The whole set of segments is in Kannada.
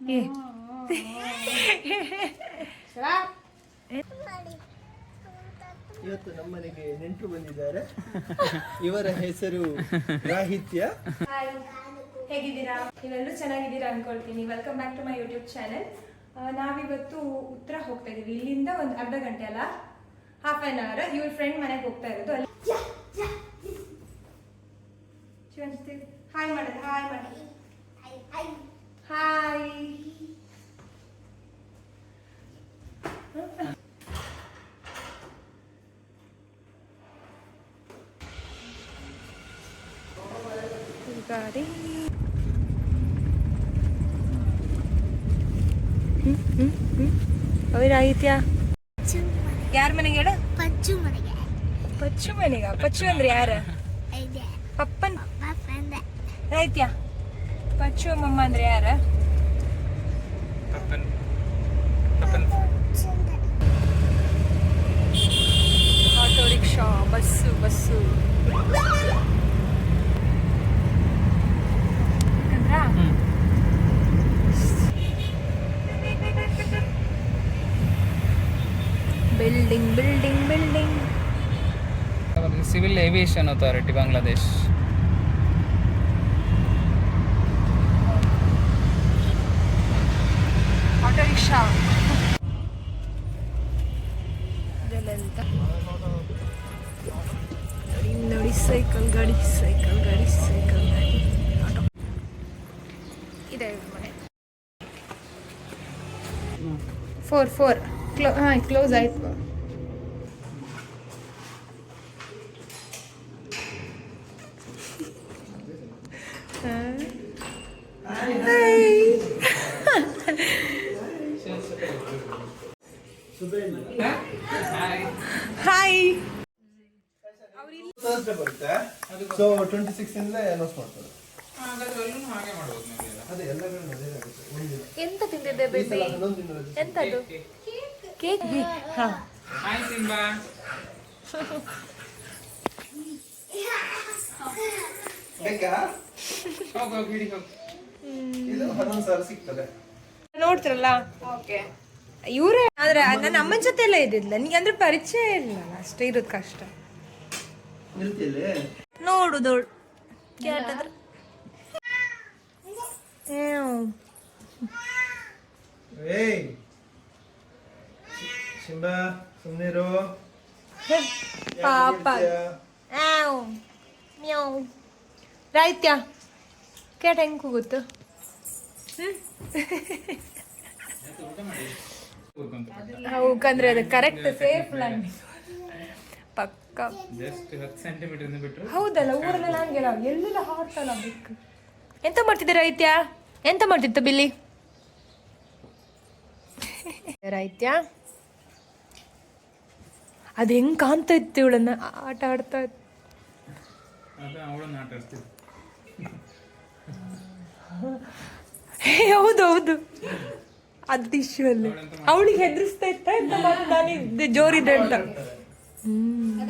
ಏ. ಇವತ್ತು ನಮ್ಮನೆಗೆ ನೆಂಟರು ಬಂದಿದ್ದಾರೆ. ಇವರ ಹೆಸರು ರಾಹಿತ್ಯ. ಹೇಗಿದ್ದೀರಾ? ನೀವೆಲ್ಲರೂ ಚೆನ್ನಾಗಿದ್ದೀರಾ ಅನ್ಕೊಳ್ತೀನಿ. Welcome back to my YouTube channel ನಾವಿವತ್ತು ಉತ್ತರ ಹೋಗ್ತಾ ಇದೀವಿ. ಇಲ್ಲಿಂದ ಒಂದು ಅರ್ಧ ಗಂಟೆ ಅಲ್ಲ? ಹಾಫ್ ಆನ್ ಅವರ್ ಇವ್ರ ಫ್ರೆಂಡ್ ಮನೆಗೆ ಹೋಗ್ತಾ ಇರೋದು ಅಲ್ಲಿ. ಹಾಯ್ ಮಾಡೋದು ಹಾಯ್ ಮಾಡಿ. ಹಾಯ್ ಗಾಡಿ ಅವರಾಗಿತ್ಯಾ ಯಾರ ಮನೆಗೆ ಹೇಳ ಪಚ್ಚು ಮನೆಗೆ ಪಚ್ಚು ಮನೆಗ ಪಚ್ಚು ಅಂದ್ರೆ ಯಾರ ಇದೆ ಪಪ್ಪನ್ ಪಪ್ಪ ಫ್ರೆಂಡ್ ರೈತ್ಯ ಪಚ್ಚು ಅಮ್ಮಮ್ಮ ಅಂದ್ರೆ ಯಾರ ಆಟೋ ರಿಕ್ಷಾ ಬಸ್ಸು ಬಸ್ಸು ಯಾಕಂದ್ರ building building building civil aviation authority auto rickshaw ನೋಡಿ ಸೈಕಲ್ ಗಾಡಿ ಸೈಕಲ್ ಗಾಡಿ ಸೈಕಲ್ ಗಾಡಿ. ಆಟೋ ಇದೆ ಮನೆ. Four four. ಕ್ಲೋ ಹಾಂ ಕ್ಲೋಸ್ ಆಯ್ತು. ಹಾಯ್ ಸೊ ಟ್ವೆಂಟಿ ಸಿಕ್ಸ್ ಇಂದ ಅನೌನ್ಸ್ ಮಾಡ್ತಾರೆ. ಎಂತ ತಿಂದಿದ್ದೆ ಬೇಬಿ ಎಂತದು? ಕೇಕ್ ಹಾಂ. ಸಿಂಬಾ ಇವರೇ ಆದ್ರೆ ನನ್ನ ಅಮ್ಮನ ಜೊತೆ ಎಲ್ಲ ಇದ್ದಿದ್ಲ. ನಿಂಗೆ ಅಂದ್ರೆ ಪರಿಚಯ ಇಲ್ಲ. ಅಷ್ಟೇ ಇರೋದು ಕಷ್ಟ. ನೋಡು ದೊಡ್ಡ ಕೇಳಿದ್ರೆ ಪಾಪ. ರಾಯ್ತ್ಯ ಕೇಟ ಹೆಂಗ್ ಕೂಗುತ್ತು? ಹೌಕಂದ್ರೆ ಅದು ಕರೆಕ್ಟ್ ಸೇಫ್ ಲ್ಯಾಂಡಿಂಗ್ ಪಕ್ಕ. ಜಸ್ಟ್ ಹತ್ತು ಸೆಂಟಿಮೀಟರ್ ಬಿಟ್ಟರು ಹೌದಲ್ಲ ಊರಲ್ಲೆಲ್ಲ ಹಂಗೆಲ್ಲ ಎಲ್ಲೆಲ್ಲ ಹಾರ್ತಲ್ಲ ಬೇಕು ಎಂತ ಮಾಡ್ತಿದ್ದೆ ಐತ್ಯ ಎಂತ ಮಾಡ್ತಿತ್ತು ಬಿಲ್ಲಿ? ರೈತ್ಯ? ಅದು ಹೆಂಗ್ ಕಾಣ್ತಾ ಇತ್ತು ಇವಳನ್ನ? ಆಟ ಆಡ್ತಾ ಇತ್ತು. ಹೌದು ಹೌದು. ಅದು ಟಿಶ್ಯೂ ಅಲ್ಲಿ. ಅವಳಿಗೆ ಹೆದರ್ಸ್ತಾ ಇತ್ತ ಎಂತ ನಾನು ಜೋರಿದೆ ಅಂತ. ಹ್ಮ್.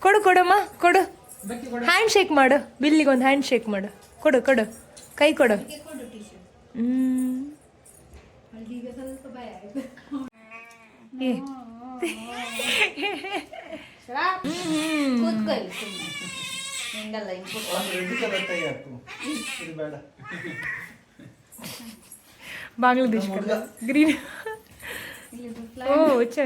ಕೊಡು ಕೊಡಮ್ಮ ಕೊಡು. ಹ್ಯಾಂಡ್ ಶೇಕ್ ಮಾಡು. ಬಿಲ್ಲಿಗೆ ಒಂದು ಹ್ಯಾಂಡ್ ಶೇಕ್ ಮಾಡು. ಕೊಡು ಕೊಡು. ಕೈ ಕೊಡು. ಹ್ಮ್. ಏ. ಬಾಂಗ್ಲಾದೇಶ್ ಗ್ರೀನ್ ಓ ಚ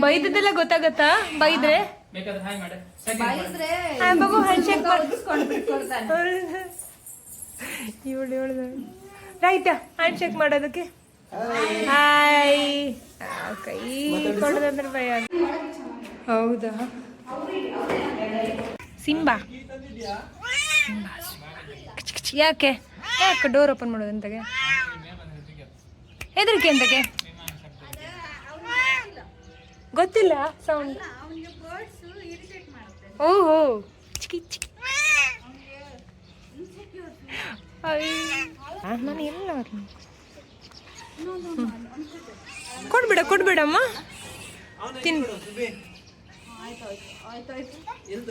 ಬೈದದೆಲ್ಲ ಗೊತ್ತಾಗತ್ತಾ? ಬೈದ್ರೆ? ಬೇಕಾದ್ರೆ ಹಾಯ್ ಮಾಡ. ಹಾ, ಬಾಬು ಹ್ಯಾಂಡ್ಶೇಕ್ ಇವಳು ಇವಳು. ಹ್ಯಾಂಡ್ ಹ್ಯಾಂಡ್ಶೇಕ್ ಮಾಡೋದಕ್ಕೆ ಹಾಯ್. ಕೈ ಕೊಡೋದಂದ್ರೆ ಭಯ. ಹೌದಾ? ಸಿಂಬಾ. ಯಾಕೆ? ಯಾಕೆ ಡೋರ್ ಓಪನ್ ಮಾಡೋದು ಅಂತಗೆ ಹೆದರಿಕೆ ಅಂತಗೆ ಗೊತ್ತಿಲ್ಲ ಸೌಂಡ್ ಓಹೋ. ಚಿಕ್ಕಿ ಚಿಕ್ಕಿ ನಾನು ಎಲ್ಲ ಕೊಡ್ಬೇಡ, ಕೊಡ್ಬೇಡಮ್ಮ. ತಿನ್. ಇಲ್ದ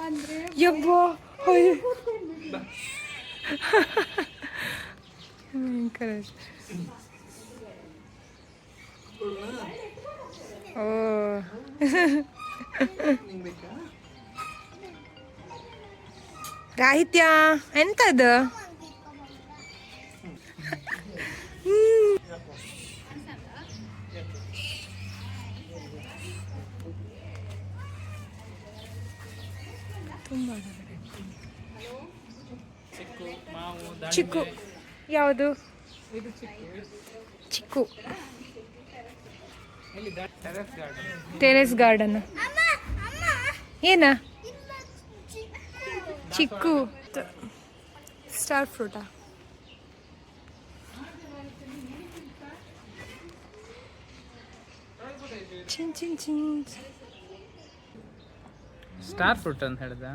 ಅಂದ್ರೆ ಯಬ್ಬ ಓ. ರಾಹಿತ್ಯ ಎಂತದು ಚಿಕ್ಕು. ಯಾವುದು? ಇದು ಚಿಕ್ಕು. ಚಿಕ್ಕು. ಇಲ್ಲಿ ಟೆರೆಸ್ ಗಾರ್ಡನ್. Terrace garden. ಏನ? ಚಿಕ್ಕು. ಸ್ಟಾರ್ ಫ್ರೂಟಾ? ಚಿನ್ ಚಿನ್ ಚಿನ್. ಸ್ಟಾರ್ ಫ್ರೂಟ್ ಅಂತ ಹೇಳ್ದ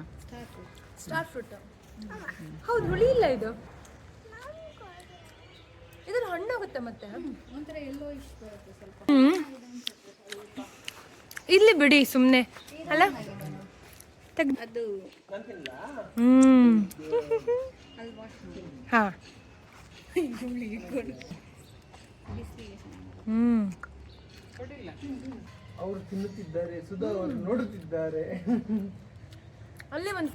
ಸ್ಟಾರ್ ಫ್ರೂಟ್. ಹೌದು ಹುಳಿ ಇಲ್ಲ ಇದು. ಇದನ್ನ ಹಣ್ಣಾಗುತ್ತೆ ಮತ್ತೆ. ಇಲ್ಲಿ ಬಿಡಿ ಸುಮ್ಮನೆ ಅಲ್ಲ? ಅದು ಹ್ಮ್. ಹಾ. ಹ್ಮ್. ಅವರು ತಿನ್ನುತ್ತಿದ್ದಾರೆ ಸುಧಾ ಅವರು ನೋಡುತ್ತಿದ್ದಾರೆ. ಅಲ್ಲೇ ಒಂದು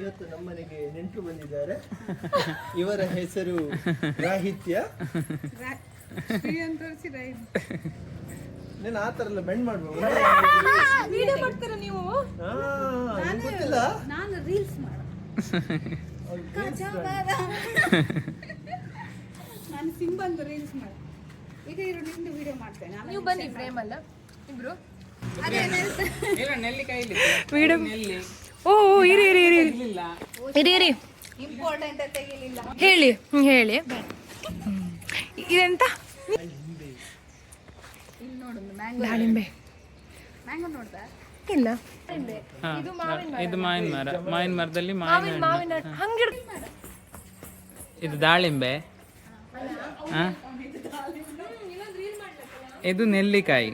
ಇವತ್ತು ನಮ್ಮನೆಗೆ ನೆಂಟರು ಬಂದಿದ್ದಾರೆ. ಇವರ ಹೆಸರು ರಾಹಿತ್ಯ. నేను ಆ ಥರ ಎಲ್ಲ ಬೆಂಡ್ ಮಾಡ್ಬೋದು ವಿಡಿಯೋ ಮಾಡ್ತಾರ ನೀವು? ಗೊತ್ತಿಲ್ಲ? ನಾನು ರೀಲ್ಸ್ ಮಾಡ. ನಾನು ಸಿಂಬಂದು ರೀಲ್ಸ್ ಮಾಡಿ. ಈಗ ಇರೋ ನಿಂದು ವಿಡಿಯೋ ಮಾಡ್ತೇನೆ. ನೀವು ಬನ್ನಿ ಪ್ರೇಮ್ ಅಲ್ಲ ಇಬ್ರು. ಇಲ್ಲ ನೆಲ್ಲಿಕಾಯಿ ವಿಡಿಯೋ ನೆಲ್ಲಿ. ಓ ಓ, ಇರಿ ಇರಿ ಇರಿ. ಇರಿ. ಇಲ್ಲ ಇರಿ. ಇರಿ ಇಂಪಾರ್ಟೆಂಟ್ ತೆಗಿಲಿಲ್ಲ. ಹೇಳಿ ಹೇಳಿ. ಇದೆಂತ? ಇಲ್ಲಿ ನೋಡು ಮ್ಯಾಂಗೋ ದಾಳಿಂಬೆ. ಇಲ್ಲ. ಹಾ, ಇದು ಮಾವಿನ ಮರ. ಮಾವಿನ ಮರದಲ್ಲಿ ಮಾವಿನ ಮಾವಿನ ಹಂಗಿಡ್ ಇದು ದಾಳಿಂಬೆ. ಹಾ? ಇದು ನೆಲ್ಲಿಕಾಯಿ.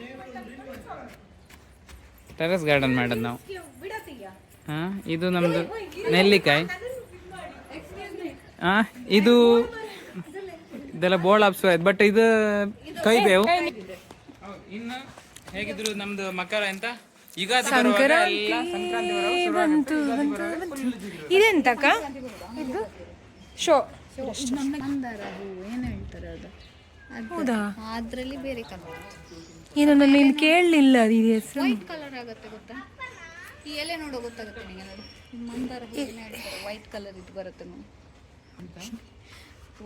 ಟೆರೆಸ್ ಗಾರ್ಡನ್ ಮಾಡೋದು ನಾವು. ಹಾ ಇದು ನಮ್ದು ನೆಲ್ಲಿಕಾಯಿ. ಹಾ ಇದು ಇದೆಲ್ಲ ಬೋಳ್ ಆಪ್ಸು ಆಯ್ತು ಬಟ್ ಇದು ಕೈಬೇವು ಇನ್ನು ಹೇಗಿದ್ರು ನಮ್ದು ಮಕರ ಎಂತ? ಈಗ. ಬಂತು ಇದೆಂತಕ್ಕ ಇದು ಶೋ. ಮಂದಾರ ಹೂ ಏನು ಹೇಳ್ತಾರೆ ಅದು? ಹೌದಾ? ಅದರಲ್ಲಿ ಬೇರೆ ಕಲರ್. ಏನು ನಾನು ಇಲ್ಲಿ ಕೇಳಲಿಲ್ಲ ಇದು ಹೆಸರು. ವೈಟ್ ಕಲರ್ ಆಗುತ್ತೆ ಗೊತ್ತಾ? ಈ ಎಲೆ ನೋಡೋ ಗೊತ್ತಾಗುತ್ತೆ ನಿಮಗೆ ನೋಡು. ಈ ಮಂದಾರ ವೈಟ್ ಕಲರ್ ಇದು ಬರುತ್ತೆ ನೋಡಿ.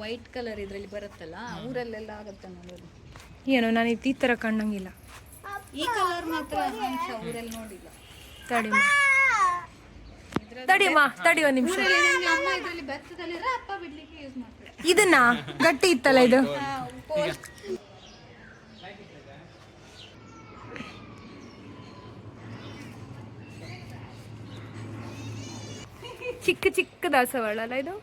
ವೈಟ್ ಕಲರ್ ಇದರಲ್ಲಿ ಬರುತ್ತಲ್ಲ ಊರಲ್ಲೆಲ್ಲ ಆಗುತ್ತೆ ನೋಡೋದು ಏನೋ ನಾನು ಈ ಥರ ಕಾಣಂಗಿಲ್ಲ. ಈ ಕಲರ್ ಮಾತ್ರ ಊರಲ್ಲಿ ನೋಡಿಲ್ಲ. ತಡಿಮ. ತಡಿಮ ತಡಿ ಒಂದು ನಿಮಿಷ. ಊರಲ್ಲಿ ನಂಗೆ ಅಮ್ಮ ಇದರಲ್ಲಿ ಬೆತ್ತದಲ್ಲಿದ್ರೆ ಅಪ್ಪ ಬಿಡ್ಲಿಕ್ಕೆ ಯೂಸ್ ಮಾಡ್ತಾರೆ. ಇದನ್ನ ಗಟ್ಟಿ ಇತ್ತಲ್ಲ ಇದು? ಚಿಕ್ಕ ಚಿಕ್ಕ ದಾಸವಾಳ ಅಲ್ಲ ಇದು?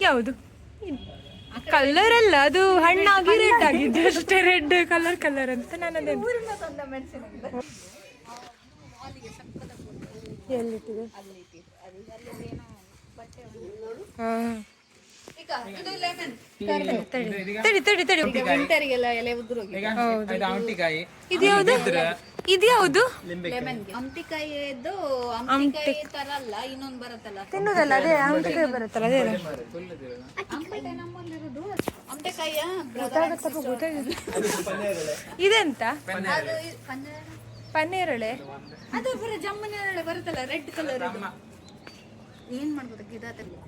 ಯಾವುದು? ಕಲರ್ ಅಲ್ಲ ಅದು ಹಣ್ಣಾಗಿ ರೆಡ್ ಆಗಿದ್ದು ಅಷ್ಟೇ ರೆಡ್ ಕಲರ್ ಕಲರ್ ಅಂತ ನಾನು ಅದೇ. ಎಲ್ಲಿಟ್ಟಿದೆ? ಹಾ. ತಡಿ ತಡಿ ತಡಿ. ವಿಂಟರಿಗೆಲ್ಲ ಎಲೆ ಉದುರೋಗಿ ಇದು ಔಟಿಕಾಯಿ ತರ ಅಲ್ಲ ಇನ್ನೊಂದು ಬರುತ್ತಲ್ಲ. ತಿನ್ನುದಲ್ಲ ಅದೇ ಅಂಟಿಕಾಯಿ ಬರುತ್ತಲ್ಲ ಅದೇ ಹಂಪಿಕಾಯಿ ನಮ್ಮಲ್ಲಿರೋದು ಹಂಪಿಕಾಯಿಯ ಗೊತ್ತಾಗುತ್ತಪ್ಪ ಗೊತ್ತಾಗುತ್ತೆ ಇದೆಂತ? ಪನ್ನೇರಳೆ. ಜಮ್ಮನೇರಳೆ ಅದು ಬರ ಜಮ್ಮನೆ ಬರುತ್ತಲ್ಲ ರೆಡ್ ಕಲರ್ ಏನ್ ಮಾಡ್ಬೋದು ಗಿಡದಲ್ಲಿ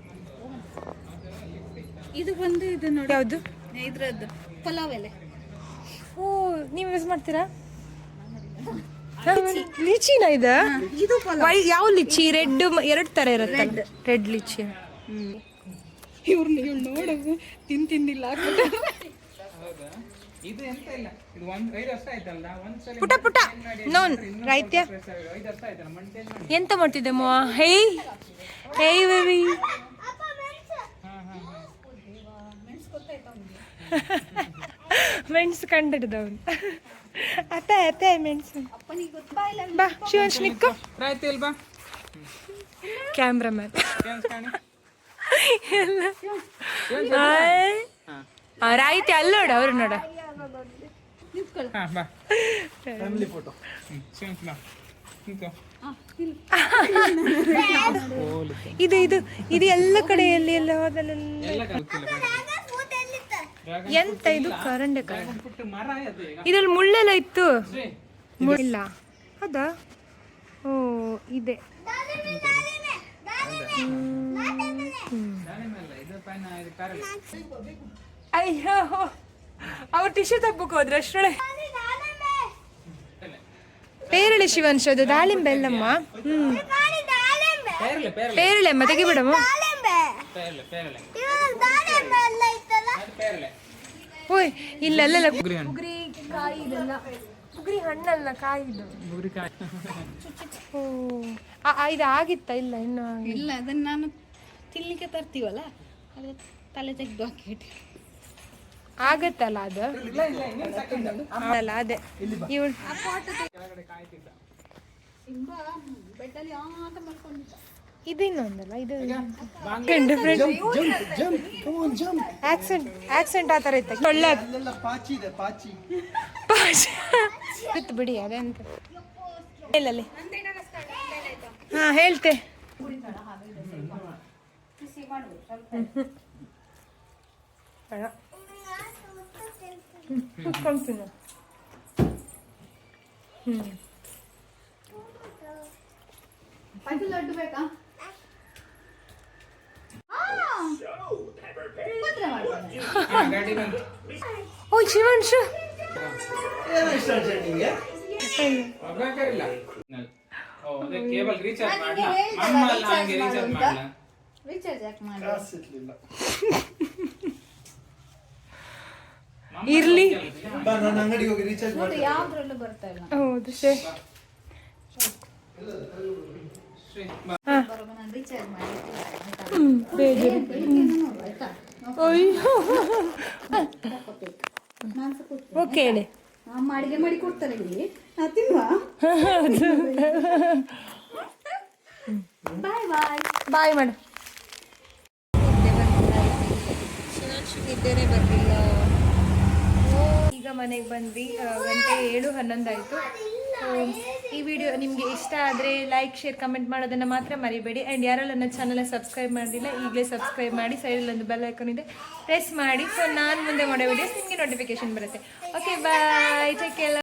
ಇದು ಬಂದು ಇದು ನೋಡಿ. ಯಾವುದು? ಇದ್ರದ್ದು. ಪಲಾವ್ ಎಲೆ. ಓ ನೀವು ಯೂಸ್ ಮಾಡ್ತೀರಾ? ಲಿಚಿನ ಇದ? ಇದು ಯಾವ ಲಿಚಿ? ರೆಡ್ ಎರಡು ತರ ಇರುತ್ತೆ. ರೆಡ್. ಲಿಚಿ. ಇವ್ರನ್ನ ಇವ್ಳು ನೋಡೋದು ತಿನ್ ತಿಂದಿಲ್ಲ ಇದು ಎಂತ ಇಲ್ಲ? ಇದು ಒಂದ್ ಐದು ವರ್ಷ ಆಯ್ತಲ್ಲ ಒಂದ್ಸಲ ಪುಟ ಪುಟ. ನೋನ್ ರೈತ್ಯ. ಐದು ವರ್ಷ ಆಯ್ತಲ್ಲ ಮಣ್ಣು ಎಂತ ಮಾಡ್ತಿದ್ದೆ ಮೋ ಹೇಯ್. ಹೇಯ್ ಬೇಬಿ. ಮೆಣಸು ಕಂಡಿಡ್ದವನು ಅತ್ತೆ ಅತ್ತೆ ಮೆಣಸು ಬಾ ಶಿವಂಶ್ ನಿಕ್ಕು. ರಾಯ್ತು ಇಲ್ ಬಾ? ಕ್ಯಾಮ್ರಾಮನ್ ರಾಯಿತಿ ಕಾಣಿ. ಎಲ್ಲ. ರಾಯ್ತಿ ಅಲ್ಲೋಡ ಅವ್ರು ನೋಡ. ಇದು ಇದು ಇದು ಎಲ್ಲ ಕಡೆಯಲ್ಲಿ ಎಲ್ಲ ಹೋದಲ್ಲ. ಎಂತ ಇದು ಕರಂಡೆ ಕರ ಇದ್ರಲ್ಲಿ ಮುಳ್ಳೆಲ್ಲ ಇತ್ತು? ಮುಳ್ಳ ಇಲ್ಲ. ಹೌದಾ? ಓ ಇದೆ. ಅಯ್ಯೋ ಅವ್ರು ಟಿಶ್ಯೂ ತಪ್ಪಕ್ಕೆ ಹೋದ್ರೆ ಅಷ್ಟೊಳೆ ಪೇರಳೆ ಶಿವಂಶ ಅದು ದಾಳಿಂಬೆ ಅಲ್ಲಮ್ಮ? ಹ್ಮ್. ಪೇರಳೆ ಅಮ್ಮ ತೆಗಿಬಿಡಮ್ಮ ಪೇರಲೆ ಪೇರಳೆ ಅದು ಪೇರಳೆ ಓಯ್ ಇಲ್ಲಲ್ಲಲ್ಲ ಗುಗ್ರಿ ಹಣ್ಣು. ಉಗುರಿ ಕಾಯಿ ಇದೆಲ್ಲ. ಉಗುರಿ ಹಣ್ಣಲ್ಲ ಕಾಯಿ ಇದು. ಓ ಆಗಿತ್ತ? ಇಲ್ಲ ಇನ್ನೂ ಆಗಿಲ್ಲ. ಇಲ್ಲ ಅದನ್ನ ನಾನು ತಿನ್ಲಿಕ್ಕೆ ತರ್ತೀವಲ್ಲ? ಅದು ತಲೆ ತೆಗೆದು ಹಾಕಿಟ್ಟು ಆಗತ್ತಲ್ಲ ಅದು? ಅಲ್ಲ ಅದೇ. ಇವಳು. ಬೆಟ್ಟಲ್ಲಿ ಆಟ ಮಾಡ್ಕೊಂಡಿದ್ದ. ಇದು ಇನ್ನೊಂದಲ್ಲ ಇದು different jump come on jump accent accent ಆ ಥರ ಇತ್ತ. ಒಳ್ಳೆ ಅಲ್ಲೆಲ್ಲ ಪಾಚಿ ಇದೆ ಪಾಚಿ. ಬಿತ್ತು ಬಿಡಿ ಅದಂತ ಹೇಳಲ್ಲಿ ಹಾ ಹೇಳ್ತೆ. ಬೇಡ. ಹ್ಮ್, ಕುತ್ಕೊಂಡ್ ತಿನ್ನು. ಹ್ಮ್. ಅದು ಲಡ್ಡು ಬೇಕಾ? ಮಾಡ್ತಾನೆ. ಬಂತು ಓ, ಶಿವಂಶು ಏನು ಇಷ್ಟ ಓ ಅದೇ ಕೇಬಲ್ ರೀಚಾರ್ಜ್ ಅಮ್ಮ ರೀಚಾರ್ಜ್. ರೀಚಾರ್ಜ್ ಇರ್ಲಿ ಅಂಗಡಿಗೆ ಹೋಗಿ ರೀಚಾರ್ಜ್ ನೋಡಿ ಮಾಡಿ ಯಾವ್ದ್ರಲ್ಲೂ ಬರ್ತಾ ಇಲ್ಲ ಬರೋಬ್ಬರ ನಾನು ಮಾಡಿ. ಓಕೆ ಹೇಳಿ ಅಮ್ಮ ಅಡಿಗೆ ಮಾಡಿ ಕೊಡ್ತಾರೆ ಇಲ್ಲಿ ನಾ ತಿನ್ನುವ ಬಾಯ್ ಬಾಯ್ ಬಾಯ್ ಮೇಡಮ್ ನಿದ್ದೆನೇ ಬರಲಿಲ್ಲ ಈಗ ಮನೆಗೆ ಬಂದ್ವಿ ಗಂಟೆ ಏಳು ಹನ್ನೊಂದು ಆಯಿತು ಈ ವಿಡಿಯೋ ನಿಮಗೆ ಇಷ್ಟ ಆದರೆ ಲೈಕ್ ಶೇರ್ ಕಮೆಂಟ್ ಮಾಡೋದನ್ನು ಮಾತ್ರ ಮರಿಬೇಡಿ. ಆ್ಯಂಡ್ ಯಾರಲ್ಲ ನನ್ನ ಚಾನಲ್ ಸಬ್ಸ್ಕ್ರೈಬ್ ಮಾಡಿಲ್ಲ ಈಗಲೇ ಸಬ್ಸ್ಕ್ರೈಬ್ ಮಾಡಿ ಸೈಡಲ್ಲಿ ಒಂದು ಬೆಲ್ ಐಕಾನ್ ಇದೆ ಪ್ರೆಸ್ ಮಾಡಿ. ಸೊ ನಾನು ಮುಂದೆ ಮಾಡೋ ವಿಡಿಯೋಸ್ ನಿಮಗೆ ನೋಟಿಫಿಕೇಶನ್ ಬರುತ್ತೆ. Okay bye take care